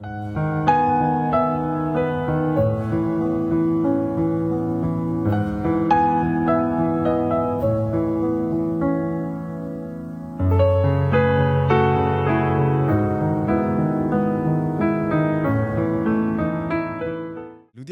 လူတ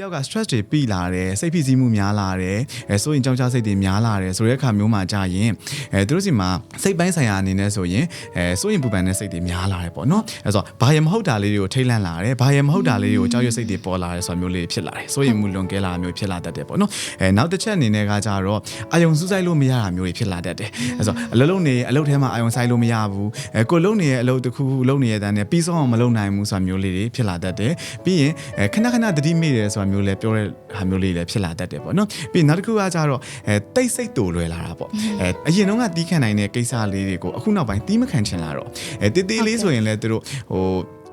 ယောက်က stress တွေပြီးလာတယ်စိတ်ဖိစီးမှုများလာတယ်အဲဆိုရင်ကြောက်ကြစိတ်တွေများလာတယ်ဆိုတဲ့အခါမျိုးမှာကြာရင်အဲသူတို့စီမှာစိတ်ပိုင်းဆိုင်ရာအနေနဲ့ဆိုရင်အဲဆိုရင်ပူပန်တဲ့စိတ်တွေများလာတယ်ပေါ့နော်အဲဆိုဘာရမဟုတ်တာလေးတွေကိုထိတ်လန့်လာတယ်ဘာရမဟုတ်တာလေးတွေကိုကြောက်ရွံ့စိတ်တွေပေါ်လာတယ်ဆိုတာမျိုးလေးဖြစ်လာတယ်ဆိုရင်မူလွန်ကဲလာတာမျိုးဖြစ်လာတတ်တယ်ပေါ့နော်အဲနောက်တစ်ချက်အနေနဲ့ကကြတော့အာယုံစူးစိုက်လို့မရတာမျိုးတွေဖြစ်လာတတ်တယ်အဲဆိုအလုံးလုံးနေအလုပ်ထဲမှာအာယုံဆိုင်လို့မရဘူးအဲကိုလုံးနေရဲ့အလုပ်တစ်ခုခုလုံးနေရဲ့တန်းနဲ့ပြီးဆုံးအောင်မလုပ်နိုင်ဘူးဆိုတာမျိုးလေးတွေဖြစ်လာတတ်တယ်ပြီးရင်အဲခဏခဏတတိမိတယ်ဆိုတာမျိုးလည်းပြောတဲ့ဟာမျိုးလေးလည်းဖြစ်လာတတ်တယ်ပေါ့နော်ပြီးရင်နောက်တစ်ခုကကြတော့အဲတိတ်စိတ်တူလွယ်လာတာပေါ့အဲအရင်တော့ကတီးခံနိုင်တဲ့ကိစ္စလေးတွေကိုအခုနောက်ပိုင်းတီးမခံချင်လာတော့အဲတေးသေးလေးဆိုရင်လည်းသူတို့ဟို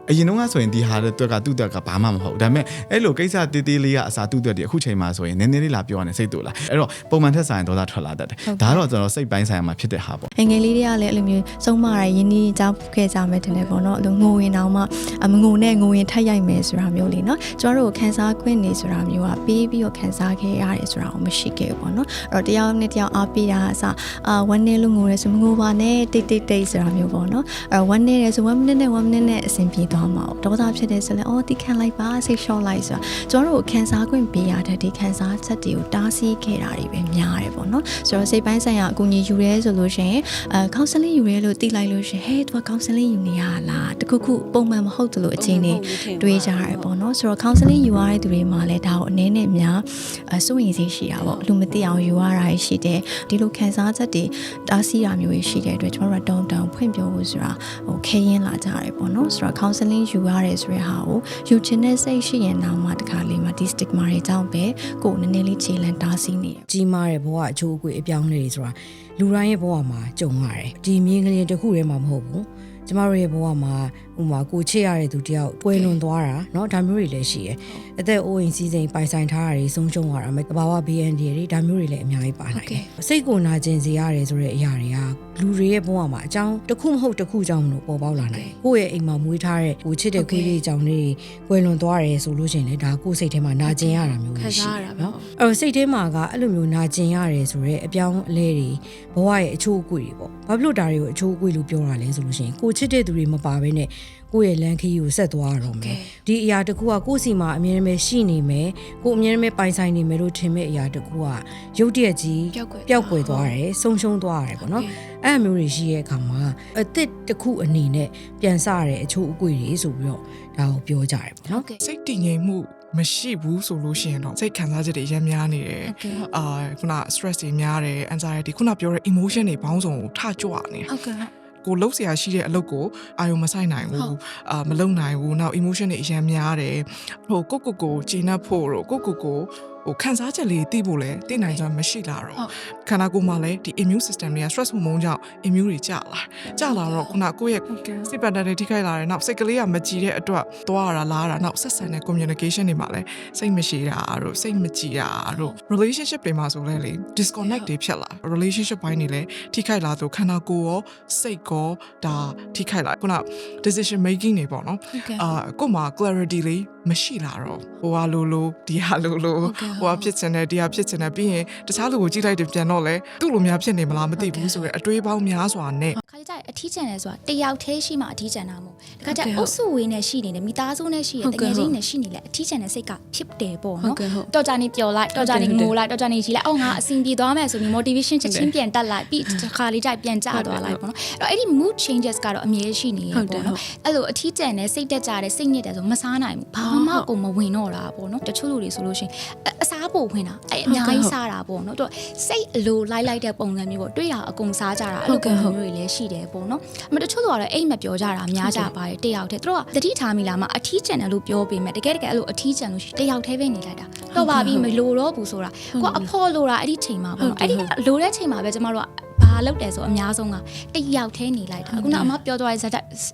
အရင်တော့ကဆိုရင်ဒီဟာတဲ့အတွက်ကသူ့အတွက်ကဘာမှမဟုတ်ဒါပေမဲ့အဲ့လိုကိစ္စတေးသေးလေးကအစာသူ့အတွက်ဒီအခုချိန်မှာဆိုရင်နည်းနည်းလေးလာပြောရနေစိတ်တူလာအဲ့တော့ပုံမှန်ထက်ဆိုင်ဒေါသထွက်လာတတ်တယ်ဒါကတော့ကျွန်တော်စိတ်ပိုင်းဆိုင်ရာမှာဖြစ်တဲ့ဟာပေါ့ငယ်ငယ်လေးတွေကလည်းအဲ့လိုမျိုးစုံမရရင်းနှီးကြောက်ခဲ့ကြမယ်တင်တယ်ပေါ့နော်အဲ့လိုငိုရင်တောင်မှအမငိုနဲ့ငိုရင်ထက်ရိုက်မယ်ဆိုတာမျိုးလေးနော်ကျမတို့ကိုခန်းစားခွင့်နေဆိုတာမျိုးကပေးပြီးတော့ခန်းစားခဲ့ရတယ်ဆိုတာကိုမရှိခဲ့ဘူးပေါ့နော်အဲ့တော့တယောက်နဲ့တယောက်အားပေးတာအစအာဝမ်းနေလို့ငိုရဲဆိုမငိုပါနဲ့တိတ်တိတ်တိတ်ဆိုတာမျိုးပေါ့နော်အဲ့တော့ဝမ်းနေရဲဆို1 minute နဲ့1 minute နဲ့အဆင်ပြေသွားမှာပေါ့ဒေါသဖြစ်တယ်ဆိုလည်းအော်တိခံလိုက်ပါစိတ်လျှော့လိုက်ဆိုတာကျမတို့ကိုခန်းစားခွင့်ပေးရတဲ့ဒီခန်းစားချက်တွေကိုတားဆီးခဲ့တာတွေပဲများတယ်ပေါ့နော်ဆိုတော့စိတ်ပိုင်းဆိုင်ရာအကူအညီယူရဲဆိုလို့ရှိရင်အဲ counseling ယူရဲလို့သိလိုက်လို့ရှိရင်ဟဲ့သူက counseling ယူနေရလားတခုခုပုံမှန်မဟုတ်သလိုအချိန်နေတွေးကြရတယ်ပေါ့နော်ဆိုတော့ counseling ယူရတဲ့သူတွေမှာလည်းဒါကိုအနည်းနဲ့များအစိုးရင်စိတ်ရှိတာပေါ့လူမသိအောင်ယူရတာရှိတယ်ဒီလိုခံစားချက်တွေတားဆီးတာမျိုးတွေရှိတဲ့အတွက်ကျွန်တော်တို့ကတောင်းတောင်းဖွင့်ပြောဖို့ဆိုတာဟိုခဲရင်လာကြရတယ်ပေါ့နော်ဆိုတော့ counseling ယူရတယ်ဆိုတဲ့ဟာကိုယူချင်တဲ့စိတ်ရှိရင်တော့မှတခါလေးမှာဒီ stigma တွေကြောင့်ပဲကိုယ်နည်းနည်းလေးခြေလန့်တားဆီးနေတယ် ကြီးမားတဲ့ဘဝအချိုးအကွေအပြောင်းအလဲတွေဆိုတာလူတိုင်းရဲ့ဘဝမှာကြုံရတယ်ဒီမြင်းကလေးတစ်ခုတည်းမှာမဟုတ်ဘူးကျမတို့ရဲ့ဘဝမှာဥမာကိုချစ်ရတဲ့သူတယောက်ကွဲလွန်သွားတာเนาะဒါမျိုးတွေလည်းရှိတယ်အသက်အိုးအိမ်စီးစိမ်ပိုင်ဆိုင်ထားတာတွေဆုံးရှုံးသွားတာမဲ့တဘာဝ BND တွေဒါမျိုးတွေလည်းအများကြီးပါနိုင်တယ်စိတ်ကိုနာကျင်စေရတယ်ဆိုတဲ့အရာတွေက လူတွေရဲ့ဘဝမှာအကြောင်းတစ်ခုမဟုတ်တစ်ခုကြောင့်မလို့ပေါ်ပေါက်လာနိုင်ကိုယ့်ရဲ့အိမ်မှာမွေးထားတဲ့ဟိုချစ်တဲ့ခွေးလေးအကြောင်းလေးကွယ်လွန်သွားတယ်ဆိုလို့ရှိရင်လည်းဒါကိုယ့်စိတ်ထဲမှာနာကျင်ရတာမျိုးရှိတယ်နော်အဲ့တော့စိတ်ထဲမှာကအဲ့လိုမျိုးနာကျင်ရတယ်ဆိုတော့အပြောင်းအလဲတွေဘဝရဲ့အချိုးအကွေတွေပေါ့ဘာဖြစ်လို့ဒါတွေကိုအချိုးအကွေလို့ပြောတာလဲဆိုလို့ရှိရင်ကိုချစ်တဲ့သူတွေမပါဘဲနဲ့ကိုယ့်ရဲ့လမ်းခရီးကိုဆက်သွားရတော့မယ်ဒီအရာတကူကကိုယ့်စီမှာအမြဲတမ်းရှိနေမယ်ကိုယ်အမြဲတမ်းပိုင်ဆိုင်နေမယ်လို့ထင်မဲ့အရာတကူကရုတ်တရက်ကြီးပျောက်ကွယ်သွားတယ်ဆုံးရှုံးသွားတယ်ပေါ့နော် အဲ့အမျိုးတွေရှိရဲ့အခါမှာအစ်စ်တစ်ခုအနေနဲ့ပြန်စရတဲ့အချိုးအကွေတွေဆိုပြီးတော့ဒါကိုပြောကြတယ်ပေါ့နော် စိတ်တည်ငြိမ်မှုမရှိဘူးဆိုလို့ရှိရင်တော့စိတ်ခံစားချက်တွေအများများနေတယ်အာခုန stress တွေများတယ် anxiety ခုနပြောတဲ့ emotion တွေဘောင်းစုံကိုထကြွနေတယ် ဟုတ်ကဲ့ ကိုလှုပ်เสียရှိတဲ့အလုပ်ကိုအာယုံမဆိုင်နိုင်ဘူးအာမလုံနိုင်ဘူးနောက် emotion တွေအများများတယ်ဟိုကိုကိုကိုကျဉ်တ်ဖို့တော့ကိုကိုကို ဟိုခံစားချက်လေးသိဖို့လဲသိနိုင်စွမ်းမရှိလာတော့ခန္ဓာကိုယ်မှာလည်းဒီ immune system တွေက stress hormone ကြောင့် immune တွေကျလာကျလာတော့ခုနကိုယ့်ရဲ့စိတ်ပတ်တဲ့ထိခိုက်လာတယ်နောက်စိတ်ကလေးကမကြည်တဲ့အတွက်သွားရတာလားတာနောက်ဆက်ဆံတဲ့ communication တွေမှာလည်းစိတ်မရှိတာတို့စိတ်မကြည်တာတို့ relationship တွေမှာဆိုလဲလေ disconnect တွေဖြစ်လာ relationship ဘိုင်းတွေလည်းထိခိုက်လာဆိုခန္ဓာကိုယ်ရောစိတ်ကောဒါထိခိုက်လာခုန decision making တွေပေါ့နော်ဟုတ်ကဲ့အာကို့မှာ clarity လေး မရှိလာတော့ဟိုဟာလိုလိုဒီဟာလိုလိုဟုတ်ကဲ့ဟိုဟာဖြစ်ချင်တယ်ဒီဟာဖြစ်ချင်တယ်ပြီးရင်တခြားလူကိုကြည့်လိုက်တယ်ပြန်တော့လဲသူ့လိုများဖြစ်နေမလားမသိဘူးဆိုရယ်အတွေးပေါင်းများစွာနဲ့ခါ ကြကြအထီးကျန်တယ်ဆိုတာတယောက်တည်းရှိမှအထီးကျန်တာမဟုတ်တခါကြဟုတ်ကဲ့အုပ်စုဝေးနဲ့ရှိနေတယ်မိသားစုနဲ့ရှိရဟုတ်တကဲ့ကယ်ဟုတ်ချင်းနဲ့ရှိနေလေအထီးကျန်တဲ့စိတ်ကဖြစ်တယ်ပေါ့ဟုတ်နော်ကဲ့ဟုတ်တော်ကြနေပျော်လိုက်တော်ကြနေဟုတ်တယ်ငိုလိုက်တော်ကြနေကြီးလိုက်အော်ငါအဆင်ပြေသွားမယ်ဆိုပြီး motivation ချက်ချင်းပြန်တက်လိုက်ပြီးတစ်ခါလေးကြိုက်ပြန်ကျသွားလိုက်ပေါ့နော်အဲ့တော့အဲ့ဒီ mood changes ကတော့အမြဲရှိနေရဟုတ်တယ်ပေါ့နော်အဲ့လိုအထီးကျန်တဲ့စိတ်တက်ကြတဲ့စိတ်ညစ်တယ်ဆိုမစားနိုင်ဘူးဘာမှကိုမဝင်တော့တာပေါ့နော်တချို့လူတွေဆိုလို့ရှိရင်အအစား ပိုဝင်တာအဲ့အများကြီးစားတာပေါ့နော်သူကစိတ်အလိုလိုက်လိုက်တဲ့ပုံစံမျိုးပေါ့တွေ့ရအကုန်စားကြတာအဲ့လိုပုံစံမျိုးတွေလည်းရှိတယ်ပေါ့နော်အမတချို့ဆိုတော့အိမ်မပြောကြတာများကြပါတယ်တယောက်တည်းသူတို့ကတတိထားမိလားမအထီးကျန်တယ်လို့ပြောပေမဲ့တကယ်တကယ်အဲ့လိုအထီးကျန်လို့ရှိရင်တယောက်တည်းပဲနေလိုက်တာတော့ပါပြီမလိုတော့ဘူးဆိုတာကိုကအဖော်လိုတာအဲ့ဒီချိန်မှာပေါ့နော်အဲ့ဒီလိုတဲ့ချိန်မှာပဲကျမတို့က ဘာလုပ်တယ်ဆိုအများဆုံးကတယောက်တည်းနေလိုက်တာအခုနအမပြောသွားတဲ့ဇာတ်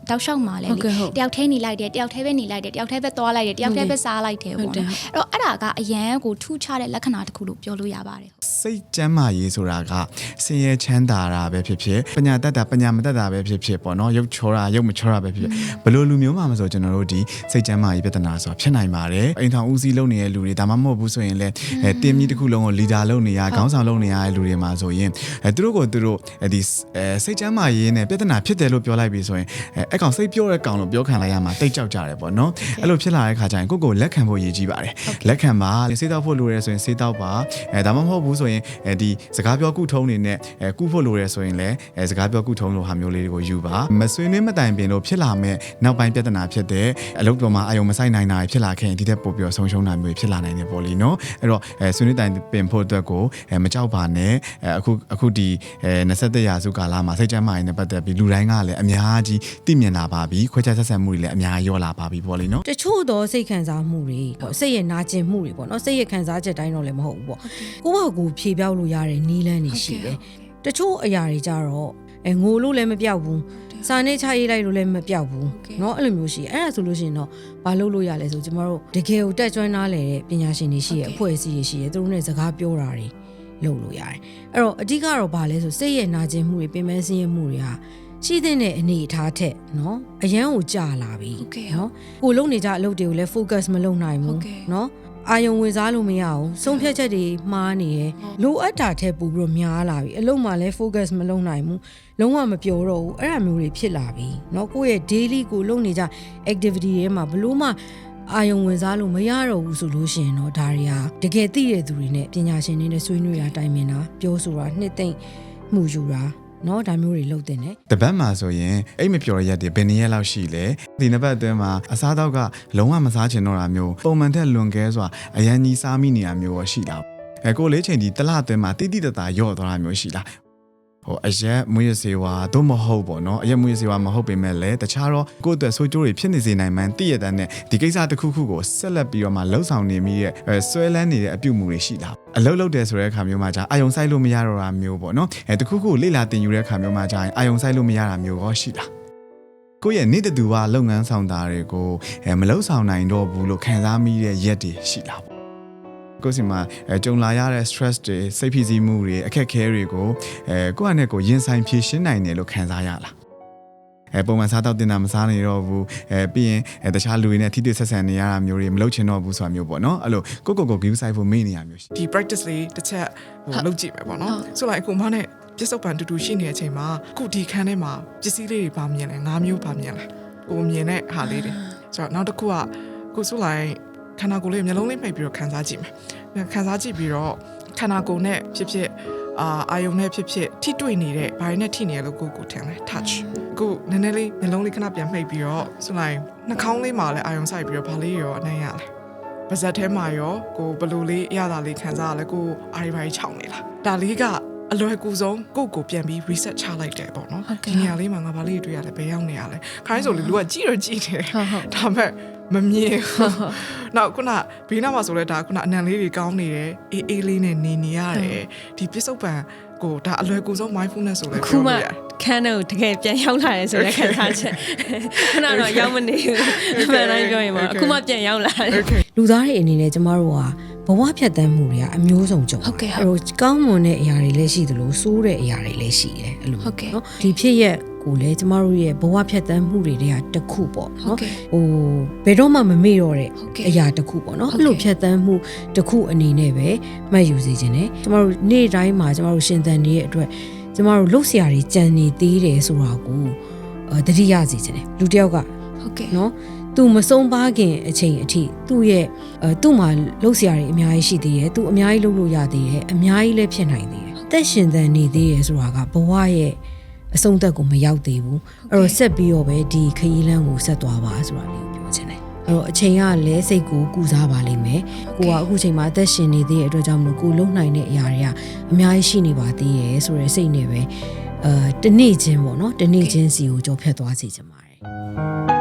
တောက်လျှောက်မှာလဲဟုတ်ကဲ့ဟုတ်တယောက်တည်းနေလိုက်တယ်တယောက်တည်းပဲနေလိုက်တယ်တယောက်တည်းပဲသွားလိုက်တယ်တယောက်တည်းပဲစားလိုက်တယ်ဟုတ်ပေါ့တယ်နော်အဲ့တော့အဲ့ဒါကအရန်ကိုထူးခြားတဲ့လက္ခဏာတစ်ခုလို့ပြောလို့ရပါတယ် စစိတ်ကျမ်းမာရေးဆိုတာကဆင်းရဲချမ်းသာတာပဲဖြစ်ဖြစ်ပညာတတ်တာပညာမတတ်တာပဲဖြစ်ဖြစ်ပေါ့နော်ရုပ်ချောတာရုပ်မချောတာပဲဖြစ်ဖြစ်ဘယ်လိုလူမျိုးမှမဆိုကျွန်တော်တို့ဒီစိတ်ကျမ်းမာရေးပြဿနာဆိုတာဖြစ်နိုင်ပါတယ်အိမ်ထောင်ဦးစီးလုပ်နေတဲ့လူတွေဒါမှမဟုတ်ဘူးဆိုရင်လည်းအဲတင်းမြစ်တစ်ခုလုံးကိုလီဒါလုပ်နေရခေါင်းဆောင်လုပ်နေရတဲ့လူတွေမှာဆိုရင်အဲသူတို့ကိုသူတို့အဲဒီအဲစိတ်ကျမ်းမာရေးနဲ့ပြဿနာဖြစ်တယ်လို့ပြောလိုက်ပြီဆိုရင်အဲအကောင်စိတ်ပြောတဲ့ကောင်လို့ပြောခံလိုက်ရမှာတိတ်ကြောက်ကြတယ်ပေါ့နော်အဲ့လိုဖြစ်လာတဲ့ခါကျရင်ကိုယ့်ကိုယ်လက်ခံဖို့ရည်ကြီးပါတယ်လက်ခံပါစေးတောက်ဖို့လိုရဲဆိုရင်စေးတောက်ပါအဲဒါမှမဟုတ်ဘူးဆိုရင်အဲဒီစကားပြောကုထုံးနေနဲ့အဲကုဖို့လိုရဲဆိုရင်လည်းအဲစကားပြောကုထုံးလိုဟာမျိုးလေးတွေကိုယူပါမဆွေးနွေးမတိုင်ပင်လို့ဖြစ်လာမဲ့နောက်ပိုင်းပြဿနာဖြစ်တဲ့အလုပ်တော်မှာအယုံမဆိုင်နိုင်တာဖြစ်လာခဲ့ရင်ဒီတက်ပို့ပြီးတော့ဆုံးရှုံးတာမျိုးဖြစ်လာနိုင်တယ်ပေါ့လေနော်အဲ့တော့အဲဆွေးနွေးတိုင်ပင်ဖို့အတွက်ကိုအဲမကြောက်ပါနဲ့အဲအခုအခုဒီအဲ27ရာစုကာလမှာစိတ်ကြမ်းမာရင်နဲ့ပတ်သက်ပြီးလူတိုင်းကလည်းအများကြီးသိမြင်လာပါပြီခွဲခြားဆက်ဆံမှုတွေလည်းအများကြီးရောလာပါပြီပေါ့လေနော်တချို့သောစိတ်ခံစားမှုတွေပေါ့စိတ်ရဲ့နာကျင်မှုတွေပေါ့နော်စိတ်ရဲ့ခံစားချက်တိုင်းတော့လည်းမဟုတ်ဘူးပေါ့ကိုယ့်ဘာကိုယ်ဖြေပြောက်လို့ရတဲ့နီးလန်းတွေရှိတယ်။တချို့အရာတွေကြတော့အဲငိုလို့လည်းမပြောက်ဘူး။စာနဲ့ချရေးလိုက်လို့လည်းမပြောက်ဘူး။နော်အဲ့လိုမျိုးရှိ။အဲ့ဒါဆိုလို့ရှိရင်တော့ဘာလုပ်လို့ရလဲဆိုကျမတို့တကယ်ကိုတက်ကျွမ်းနားလဲတဲ့ပညာရှင်တွေရှိရဲ့အဖွဲ့အစည်းတွေရှိရဲ့သူတို့နဲ့စကားပြောတာတွေလုပ်လို့ရတယ်။အဲ့တော့အဓိကတော့ဘာလဲဆိုစိတ်ရဲ့နာကျင်မှုတွေပင်ပန်းဆင်းရဲမှုတွေဟာရှိတဲ့အနေအထားထက်နော်အရန်ကိုကြာလာပြီ။နော်ကိုလုံနေကြအလုပ်တွေကိုလည်း focus မလုပ်နိုင်ဘူး။နော်။ အာယုံဝင်စားလို့မရအောင်ဆုံးဖြတ်ချက်တွေမှားနေရယ်လိုအပ်တာထက်ပိုပြီးတော့များလာပြီအလုပ်မှာလည်း focus မလုပ်နိုင်ဘူးလုံးဝမပျော်တော့ဘူးအဲ့ဒါမျိုးတွေဖြစ်လာပြီเนาะကိုယ့်ရဲ့ daily ကိုလုပ်နေကြ activity တွေမှာဘလို့မှအာယုံဝင်စားလို့မရတော့ဘူးဆိုလို့ရှိရင်တော့ဒါတွေဟာတကယ်သိတဲ့သူတွေနဲ့ပညာရှင်တွေနဲ့ဆွေးနွေးတာတိုင်ပင်တာပြောဆိုတာနှစ်သိမ့်မှုယူတာ နော်ဒါမျိုးတွေလုပ်တင်တယ်တပတ်မှာဆိုရင်အိတ်မပျော်ရက်တွေဘယ်နည်းလောက်ရှိလဲဒီနှစ်ပတ်အတွင်းမှာအစားအသောက်ကလုံးဝမစားချင်တော့တာမျိုးပုံမှန်ထက်လွန်ကဲစွာအရန်ကြီးစားမိနေတာမျိုးရောရှိလားအဲကိုလေးချိန်ဒီတလအတွင်းမှာတိတိတသာရော့သွားတာမျိုးရှိလား ဟိုအရက်မွေးရစေဝါတော့မဟုတ်ပေါ့နော်အရက်မွေးရစေဝါမဟုတ်ပေမဲ့လည်းတခြားတော့ကိုယ့်အတွက်ဆိုးကျိုးတွေဖြစ်နေစေနိုင်မှန်းသိရတဲ့နဲ့ဒီကိစ္စတစ်ခုခုကိုဆက်လက်ပြီးတော့မှလှုပ်ဆောင်နေမိရဲ့အဲဆွဲလန်းနေတဲ့အပြုတ်မှုတွေရှိလားအလုပ်လုပ်တယ်ဆိုတဲ့အခါမျိုးမှာじゃအာယုံဆိုင်လို့မရတော့တာမျိုးပေါ့နော်အဲတစ်ခုခုလေ့လာတင်ယူတဲ့အခါမျိုးမှာじゃအာယုံဆိုင်လို့မရတာမျိုးရောရှိလား ကိုယ့်ရဲ့နေ့တတူကလုပ်ငန်းဆောင်တာတွေကိုအဲမလုပ်ဆောင်နိုင်တော့ဘူးလို့ခံစားမိတဲ့ရက်တွေရှိလားပေါ့ ကိုယ့်စီမှာအဲကြုံလာရတဲ့ stress တွေစိတ်ဖိစီးမှုတွေအခက်အခဲတွေကိုအဲကိုယ့်အနေနဲ့ကိုယ်ရင်ဆိုင်ဖြေရှင်းနိုင်တယ်လို့ခံစားရလားအဲပုံမှန်စားတော့တင်တာမစားနေတော့ဘူးအဲပြီးရင်အဲတခြားလူတွေနဲ့ထိတွေ့ဆက်ဆံနေရတာမျိုးတွေမလုပ်ချင်တော့ဘူးဆိုတာမျိုးပေါ့နော်အဲ့လိုကိုယ့်ကိုယ်ကို give side ဖို့မေ့နေရမျိုးရှိဒီ practice လေးတစ်ချက်ဟိုလုပ်ကြည့်မယ်ပေါ့နော်ဆိုလိုက်အခုမနဲ့ပြစ္ဆုတ်ပန်တူတူရှိနေတဲ့အချိန်မှာအခုဒီခန်းထဲမှာပစ္စည်းလေးတွေပါမြင်လဲ၅မျိုးပါမြင်လဲကိုမြင်တဲ့ဟာလေးတွေဆိုတော့နောက်တစ်ခုကကိုဆိုလိုက် ခန္ဓာကိုယ်လေးမျိုးလုံးလေးမှိတ်ပြီးတော့ခံစားကြည့်မယ်ခံစားကြည့်ပြီးတော့ခန္ဓာကိုယ်နဲ့ဖြစ်ဖြစ်အာအာယုံနဲ့ဖြစ်ဖြစ်ထိတွေ့နေတဲ့ဘာတွေနဲ့ထိနေရလို့ကိုကိုထင်လဲ touch အခုနည်းနည်းလေးမျိုးလုံးလေးခဏပြန်မှိတ်ပြီးတော့ဆိုလိုက်နှာခေါင်းလေးမှာလည်းအာယုံစိုက်ပြီးတော့ဘာလေးရောအနိုင်ရလဲပါဇက်ထဲမှာရောကိုဘယ်လိုလေးအရသာလေးခံစားရလဲကိုအာရီဘာကြီးခြောက်နေလားဒါလေးကအလွယ်ကူဆုံးကိုယ့်ကိုပြန်ပြီး reset ချလိုက်တယ်ပေါ့နော်ဟုတ်ကဲ့ဒီနေရာလေးမှာငါဘာလေးတွေတွေ့ရလဲဘယ်ရောက်နေရလဲခိုင်းဆိုလေလူကကြည့်တော့ကြည့်တယ်ဟုတ်ဟုတ်ဒါပေမဲ့ မမြင်ဘူးနောက်ခုနဘေးနားမှာဆိုလဲဒါခုနအနံလေးတွေကောင်းနေတယ်အေးအေးလေးနဲ့နေနေရတယ်ဒီပစ္စုပန်ကိုဒါအလွယ်ကူဆုံး mindfulness ဆိုလဲခုပြောမှလို့ရတယ်ခန်းတော့တကယ်ပြန်ရောက်လာတယ်ဆိုတဲ့ခံစားချက်ခဏတော့ရောက်မနေဘူးအမှန်တိုင်းပြောရင်ပေါ့အခုမှပြန်ရောက်လာတယ် okay လူသားတွေအနေနဲ့ကျမတို့ကဘဝဖြတ်တန်းမှုတွေကအမျိုးစုံကြုံဟုတ်ကဲ့အဲ့တော့ကောင်းမွန်တဲ့အရာတွေလည်းရှိသလိုဆိုးတဲ့အရာတွေလည်းရှိတယ်အဲ့လိုဟုတ်ကဲ့နော်ဒီဖြစ်ရက် ကိုလည်းကျမတို့ရဲ့ဘဝဖြတ်တန်းမှုတွေတွေကတစ်ခုပေါ့ဟုတ်နော်ကဲ့ဟိုဘယ်တော့မှမမေ့တော့တဲ့ဟုတ်ကဲ့အရာတစ်ခုပေါ့နော်ဟုတ်အဲ့ကဲ့လိုဖြတ်တန်းမှုတစ်ခုအနေနဲ့ပဲမှတ်ယူစေခြင်းနဲ့ကျမတို့နေ့တိုင်းမှာကျမတို့ရှင်သန်နေတဲ့အတွက်ကျမတို့လှုပ်ရှားတွေကြံနေသေးတယ်ဆိုတာကိုအဲတတိယစေခြင်းနဲ့လူတစ်ယောက်ကဟုတ်ကဲ့နော်သူမဆုံးပါခင်အချိန်အထိသူ့ရဲ့အဲသူ့မှာလှုပ်ရှားတွေအများကြီးရှိသေးတယ်သူအများကြီးလှုပ်လို့ရသေးတယ်အများကြီးလည်းဖြစ်နိုင်သေးတယ်အသက်ရှင်သန်နေသေးတယ်ဆိုတာကဘဝရဲ့ အဆုံးသက်ကိုမရောက်သေးဘူးအဲ့တော့ဆက်ပြီးတော့ပဲဒီခရီးလမ်းကိုဆက်သွားပါဆိုတာလေးကိုပြောချင်တယ်အဲ့တော့အချိန်ကလည်းစိတ်ကိုကုစားပါလိမ့်မယ်ကိုကအခုချိန်မှာအသက်ရှင်နေသေးတဲ့အတွက်ကြောင့်မလို့ကိုလုံနိုင်တဲ့အရာတွေကအများကြီးရှိနေပါသေးရဲ့ဆိုရယ်စိတ်နဲ့ပဲအဲတနေ့ချင်းပေါ့နော်တနေ့ချင်းစီကိုကြော်ဖြတ်သွားစီချင်ပါတယ်